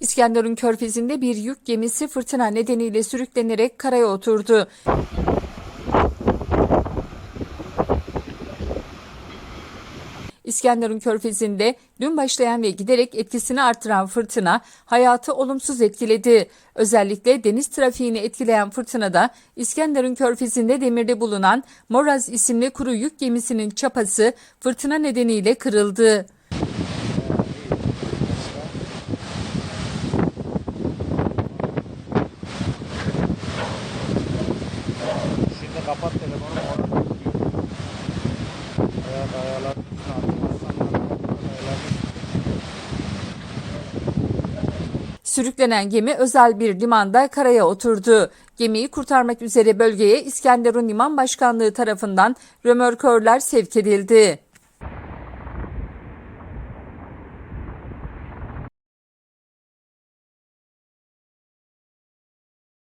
İskenderun Körfezi'nde bir yük gemisi fırtına nedeniyle sürüklenerek karaya oturdu. İskenderun Körfezi'nde dün başlayan ve giderek etkisini artıran fırtına hayatı olumsuz etkiledi. Özellikle deniz trafiğini etkileyen fırtınada İskenderun Körfezi'nde demirde bulunan Moraz isimli kuru yük gemisinin çapası fırtına nedeniyle kırıldı. Kapat telefonu orada. Ayak ayarlar. Sürüklenen gemi özel bir limanda karaya oturdu. Gemiyi kurtarmak üzere bölgeye İskenderun Liman Başkanlığı tarafından römorkörler sevk edildi.